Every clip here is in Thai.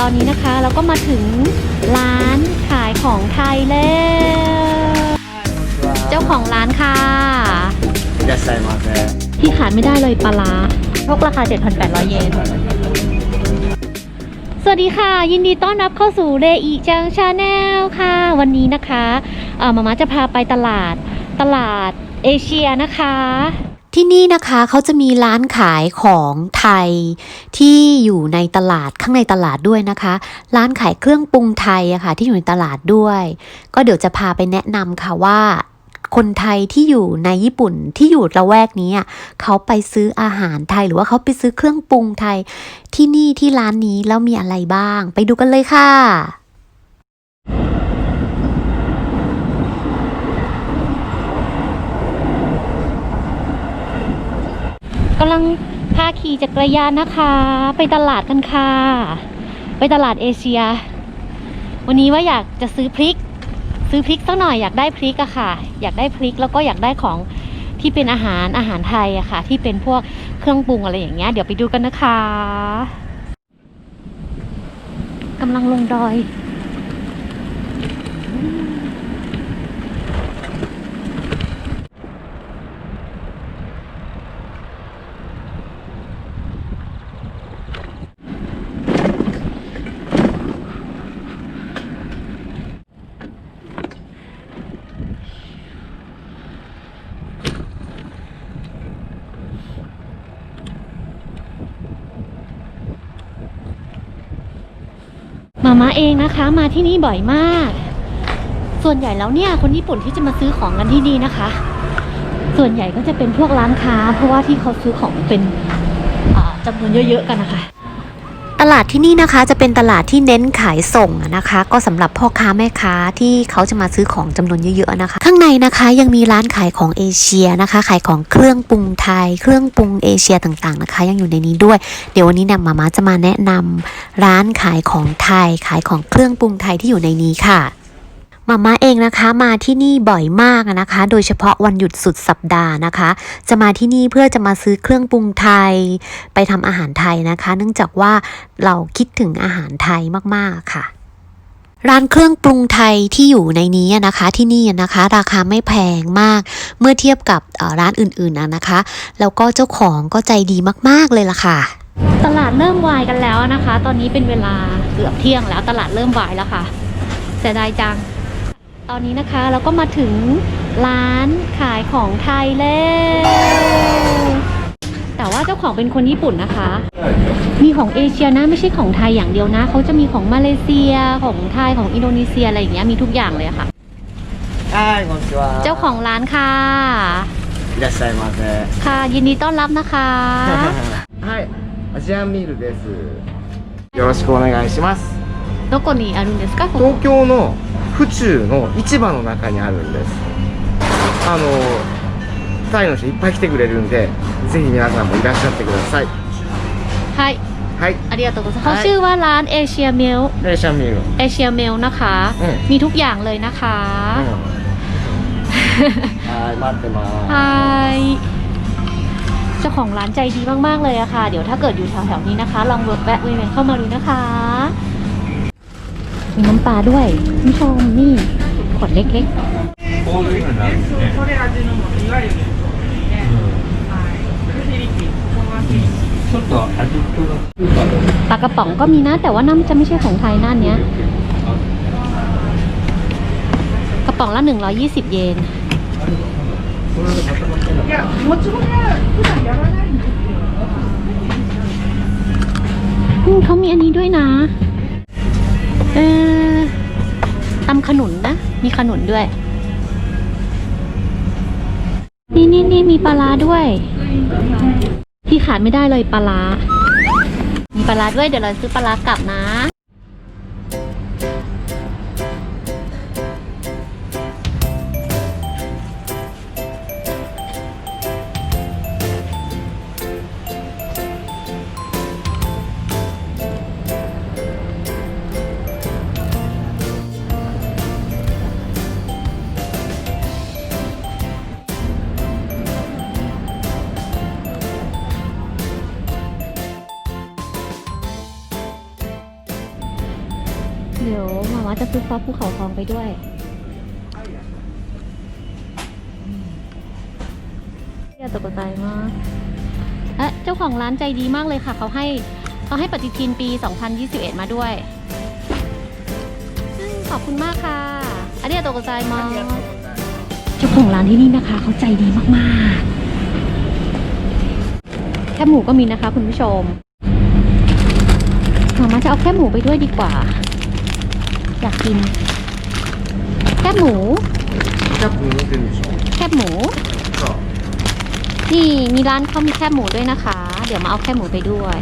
ตอนนี้นะคะเราก็มาถึงร้านขายของไทยแล้ว เจ้าของร้านค่ะ いらっしゃいませ ที่ขาดไม่ได้เลยปลาร้าพกราคา 7,800 เยน สวัสดีค่ะ ยินดีต้อนรับเข้าสู่เรอีจังชาแนลค่ะ วันนี้นะคะเอ่อมาม่าจะพาไปตลาดตลาดเอเชียนะคะ ที่นี่นะคะเขาจะมีร้านขายของไทยที่อยู่ในตลาดข้างในตลาดด้วยนะคะ ร้านขายเครื่องปรุงไทยอะค่ะที่อยู่ในตลาดด้วย ก็เดี๋ยวจะพาไปแนะนำค่ะว่าคนไทยที่อยู่ในญี่ปุ่นที่อยู่ละแวกนี้เขาไปซื้ออาหารไทยหรือว่าเขาไปซื้อเครื่องปรุงไทยที่นี่ที่ร้านนี้แล้วมีอะไรบ้าง ไปดูกันเลยค่ะ กำลังพาขี่จักรยานนะคะ ไปตลาดกันค่ะ ไปตลาดเอเชีย วันนี้ว่าอยากจะซื้อพริก ซื้อพริกสักหน่อยอยากได้พริกอะค่ะ อยากได้พริกแล้วก็อยากได้ของที่เป็นอาหารอาหารไทยอะค่ะ ที่เป็นพวกเครื่องปรุงอะไรอย่างเงี้ยเดี๋ยวไปดูกันนะคะกำลังลงดอย มาม่าเองนะคะ มาที่นี่บ่อยมาก ส่วนใหญ่แล้วเนี่ยคนญี่ปุ่นที่จะมาซื้อของกันที่นี่นะคะ ส่วนใหญ่ก็จะเป็นพวกร้านค้า เพราะว่าที่เขาซื้อของเป็นจำนวนเยอะๆกันนะคะ ตลาดที่นี่นะคะจะเป็นตลาดที่เน้นขายส่งนะคะ ก็สำหรับพ่อค้าแม่ค้าที่เขาจะมาซื้อของจำนวนเยอะๆนะคะ ข้างในนะคะยังมีร้านขายของเอเชียนะคะ ขายของเครื่องปรุงไทย เครื่องปรุงเอเชียต่างๆนะคะ ยังอยู่ในนี้ด้วย เดี๋ยววันนี้เนี่ยมาม่าจะมาแนะนำร้านขายของไทย ขายของเครื่องปรุงไทยที่อยู่ในนี้ค่ะ มาม่าเองนะคะมาที่นี่บ่อยมากนะคะ โดยเฉพาะวันหยุดสุดสัปดาห์นะคะ จะมาที่นี่เพื่อจะมาซื้อเครื่องปรุงไทย ไปทำอาหารไทยนะคะ เนื่องจากว่าเราคิดถึงอาหารไทยมากๆค่ะร้านเครื่องปรุงไทยที่อยู่ในนี้นะคะที่นี่นะคะ ราคาไม่แพงมาก เมื่อเทียบกับร้านอื่นๆนะคะ แล้วก็เจ้าของก็ใจดีมากๆเลยล่ะค่ะ ตลาดเริ่มวายกันแล้วนะคะ ตอนนี้เป็นเวลาเกือบเที่ยงแล้วตลาดเริ่มวายแล้วค่ะเสียดายจัง ตอนนี้นะคะเราก็มาถึงร้านขายของไทยแล้ว แต่ว่าเจ้าของเป็นคนญี่ปุ่นนะคะ มีของเอเชียนะไม่ใช่ของไทยอย่างเดียวนะ เขาจะมีของมาเลเซียของไทยของอินโดนีเซียอะไรอย่างเงี้ยมีทุกอย่างเลยค่ะ はいこんにちは เจ้าของร้านค่ะ いらっしゃいませ ค่ะ ยินดีต้อนรับนะคะ はいアジアンミールですよろしくお願いします โどこにあるんですかここ東京の 府中の市場の中にあるんですあのタイの人いっぱい来てくれるんでぜひ皆さんもいらっしゃってください はい はい อาริยาโตกุซังเขาชื่อว่าร้านเอเชียเมล レーシャンミール เอเชียเมลนะคะ うん มีทุกอย่างเลยนะคะ はい待ってます ใช่เจ้าของร้านใจดีมาก ๆ เลยอะค่ะ เดี๋ยวถ้าเกิดอยู่แถว ๆ นี้นะคะ ลองแวะเวียนเข้ามาดูนะคะ มีน้ำปลาด้วยคุณชมนี่ขวดเล็กๆปลากระป๋องก็มีนะ แต่ว่าน้ำจะไม่ใช่ของไทยหน้าเนี้ย กระป๋องละ 120 เยนเขามีอันนี้ด้วยนะ ตำขนุนนะ มีขนุนด้วย นี่นี่นี่มีปลาร้าด้วย ที่ขาดไม่ได้เลยปลาร้ามีปลาร้าด้วยเดี๋ยวเราซื้อปลาร้ากลับนะ เดี๋ยวหมามาจะซื้อซอสภูเขาทองไปด้วยเรียกตกใจมากเอ๊ะเจ้าของร้านใจดีมากเลยค่ะ เขาให้เขาให้ปฏิทินปี 2021 มาด้วยอืมขอบคุณมากค่ะอันนี้ตกใจมากเจ้าของร้านที่นี่นะคะ เขาใจดีมากๆ แคบหมูก็มีนะคะ คุณผู้ชมหมามาจะเอาแคบหมูไปด้วยดีกว่า อยากกิน แคบหมู キャップ持ってるでしょ แคบหมู そう นี่มีร้านเขามีแคบหมูด้วยนะคะ เดี๋ยวมาเอาแคบหมูไปด้วย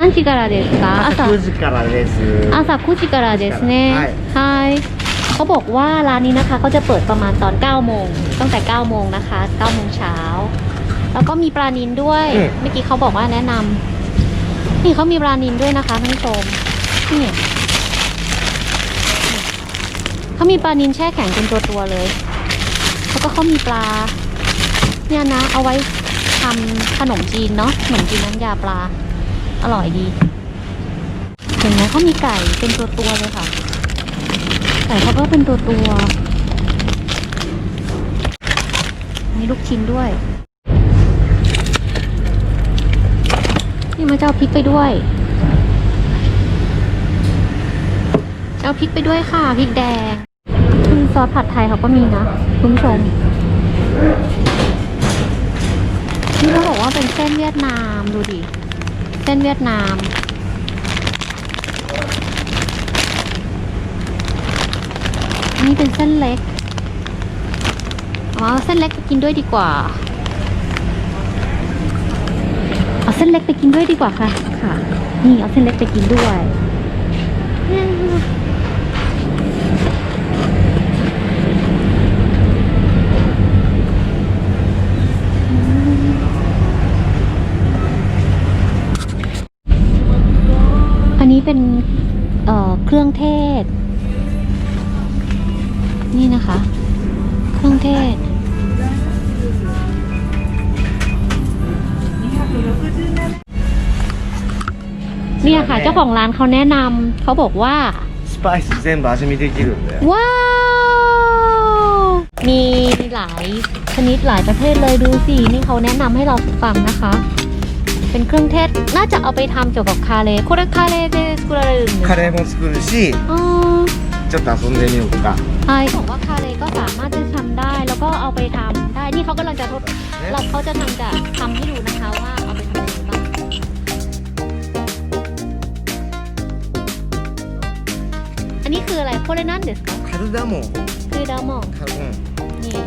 何時からですか朝9時からです朝9時からですねはいはいเขาบอกว่าร้านนี้นะคะเขาจะเปิดประมาณตอน9โมงตั้งแต่9โมงนะคะ9โมงเช้า แล้วก็มีปลานินด้วย อืม เมื่อกี้เขาบอกว่าแนะนำ นี่เขามีปลานินด้วยนะคะท่านผู้ชมนี่เขามีปลานินแช่แข็งเป็นตัวตัวเลย แล้วก็เขามีปลา เนี่ยนะ เอาไว้ทำขนมจีนเนาะขนมจีนน้ำยาปลา อร่อยดีเห็นไหมเขามีไก่เป็นตัวตัวเลยค่ะไก่เขาก็เป็นตัวตัวมีลูกชิ้นด้วย จะเอาพริกไปด้วยจะเอาพริกไปด้วยค่ะพริกแดงคือซอสผัดไทยเขาก็มีนะคุณผู้ชมนี่เขาบอกว่าเป็นเส้นเวียดนามดูดิ เส้นเวียดนามนนี้เป็นเส้นเล็ก อ๋อ เส้นเล็กไปกินด้วยดีกว่า เอาเส้นเล็กไปกินด้วยดีกว่าค่ะ ค่ะ นี่เอาเส้นเล็กไปกินด้วยอันนี้เป็นเอ่อเครื่องเทศ นี่นะคะ เครื่องเทศ เนี่ยค่ะ เจ้าของร้านเขาแนะนำเขาบอกว่า スパイス全部味見できるんで ว้าว มีหลายชนิดหลายประเภทเลยดูสิ นี่เขาแนะนำให้เราฟังนะคะ เป็นเครื่องเทศ น่าจะเอาไปทำเกี่ยวกับคาเลこれคาเลで作られるんですかカレーも作るし อ๋อ ちょっと遊んでみようか ใช่บอกว่าคาเลก็สามารถจะทำได้ แล้วก็เอาไปทำได้ นี่เขากำลังจะทด เราเขาจะทำจะทำให้ดูนะคะว่า อันนี้คืออะไรโคเรนันเดสคะ カルダモン คือดาวมอง カルうん นี่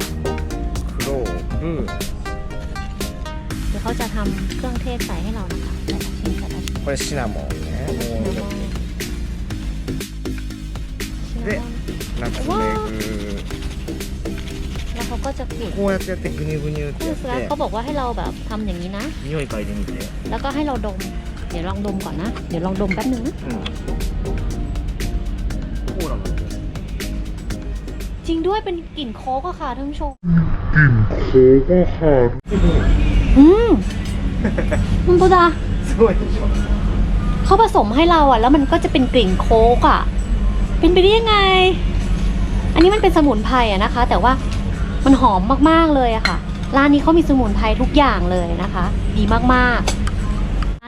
クローブ เดี๋ยวเขาจะทำเครื่องเทศใส่ให้เรานะคะแต่ละชิ้นแต่ละชิ้น これシナモンねもうちょっでナツメグ แล้วเขาก็จะขูด こうやってやってグニュグニュって คือ やっ แล้ว て เขาบอกว่าให้เราแบบทำอย่างนี้นะ 匂い嗅いでみて แล้วก็ให้เราดม เดี๋ยวลองดมก่อนนะ เดี๋ยวลองดมแป๊บนึงนะ うん ด้วยเป็นกลิ่นโค้กอะค่ะท่านผู้ชมกลิ่นโค้กอะค่ะอืมมันตัวดาสวยเขาผสมให้เราอะแล้วมันก็จะเป็นกลิ่นโค้กอะเป็นไปได้ยังไง อันนี้มันเป็นสมุนไพรอะนะคะ แต่ว่ามันหอมมากๆเลยอะค่ะ ร้านนี้เขามีสมุนไพรทุกอย่างเลยนะคะ ดีมากๆ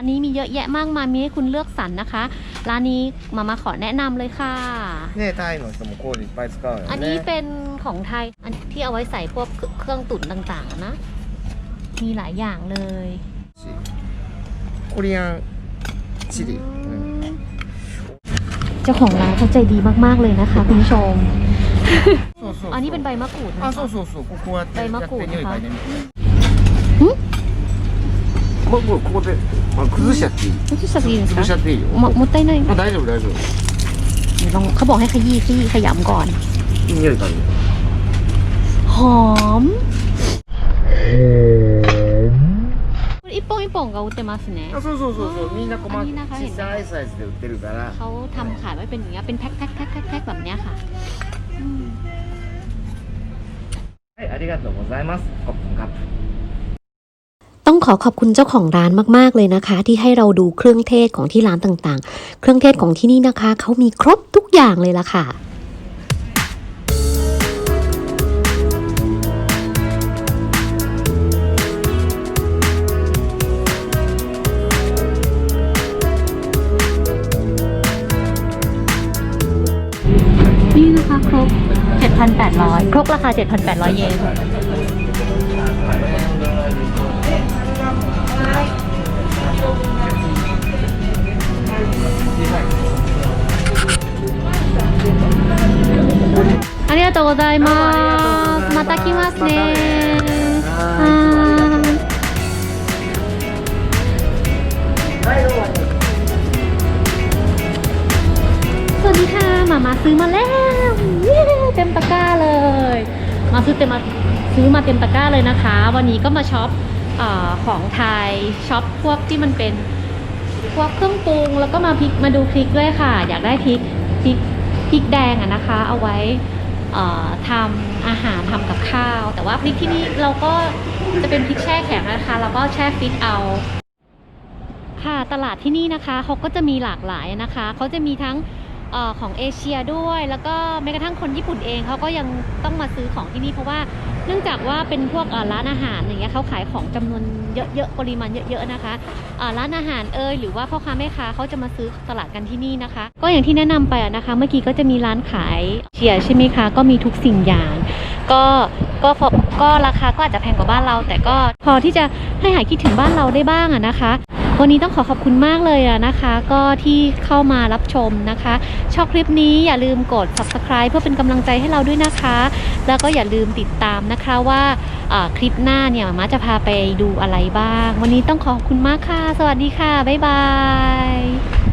ร้านนี้มีเยอะแยะมากมายมีให้คุณเลือกสรรนะคะ ร้านนี้มามาขอแนะนำเลยค่ะ ねタイの人もコールいっぱい使うよね อันนี้เป็นของไทย อันที่เอาไว้ใส่พวกเครื่องตุ๋นต่างๆอะนะ มีหลายอย่างเลย コリアンチリ、うん เจ้าของร้านเขาใจดีมากๆเลยนะคะคุณผู้ชม そうそうそう อันนี้เป็นใบมะกรูดนะคะ あそうそうそうここうやって大魔王やって匂い嗅いでみてん もうもうここであ崩しちゃっていい ไม่ใช่สักทีน 潰しちゃっていいよ มมดได้ไหม あ大丈夫大丈夫 เดี๋ยวลองเขาบอกให้ขยี้ขยี้ขยำก่อน いい匂い嗅いで หอมอีป่งอีป่งก็อุตเตมัสเนะ あそうそうそうそうみんな細あみんなか買えんだい小さいサイズで売ってるから เขาทำขายไว้เป็นอย่างเงี้ยเป็นแพ็คแพ็คแพ็คแพ็คแพ็คแบบเนี้ยค่ะอืม はいありがとうございますコップンカップ ต้องขอขอบคุณเจ้าของร้านมาก ๆ เลยนะคะ ที่ให้เราดูเครื่องเทศของที่ร้านต่างๆ เครื่องเทศของที่นี่นะคะเขามีครบทุกอย่างเลยล่ะค่ะนี่นะคะครบ7,800 ครกราคา 7,800 เยน とうございます。また来ますね。はーい。สวัสดีค่ะหมามาซื้อมาแล้วเย้เต็มตะกร้าเลย มาซื้อเต็มมาซื้อมาเต็มตะกร้าเลยนะคะ วันนี้ก็มาช็อปอาของไทยช็อปพวกที่มันเป็นพวกเครื่องปรุงแล้วก็มาพริกมาดูพริกด้วยค่ะ อยากได้พริกพริกพริกแดงอะนะคะ เอาไว้เอ่อ ทำอาหารทำกับข้าว แต่ว่าพริกที่นี่เราก็จะเป็นพริกแช่แข็งนะคะเราก็แช่ฟิตเอา ค่ะตลาดที่นี่นะคะเขาก็จะมีหลากหลายนะคะเขาจะมีทั้ง ออของเอเชียด้วย แล้วก็แม้กระทั่งคนญี่ปุ่นเองเขาก็ยังต้องมาซื้อของที่นี่เพราะว่าเนื่องจากว่าเป็นพวกร้านอาหารอย่างเงี้ยเขาขายของจำนวนเยอะๆปริมาณเยอะๆนะคะร้านอาหารเอยหรือว่าพ่อค้าแม่ค้าเขาจะมาซื้อตลาดกันที่นี่นะคะ ก็อย่างที่แนะนำไปนะคะ เมื่อกี้ก็จะมีร้านขายเชียใช่ไหมคะก็มีทุกสิ่งอย่าง ก็ก็พอก็ราคาก็อาจจะแพงกว่าบ้านเรา แต่ก็พอที่จะให้หายคิดถึงบ้านเราได้บ้างอะนะคะ วันนี้ต้องขอขอบคุณมากเลยนะคะ ก็ที่เข้ามารับชมนะคะ ชอบคลิปนี้อย่าลืมกด subscribe เพื่อเป็นกำลังใจให้เราด้วยนะคะ แล้วก็อย่าลืมติดตามนะคะว่าคลิปหน้าเนี่ยมาม่าจะพาไปดูอะไรบ้าง วันนี้ต้องขอบคุณมากค่ะ สวัสดีค่ะ บ๊ายบาย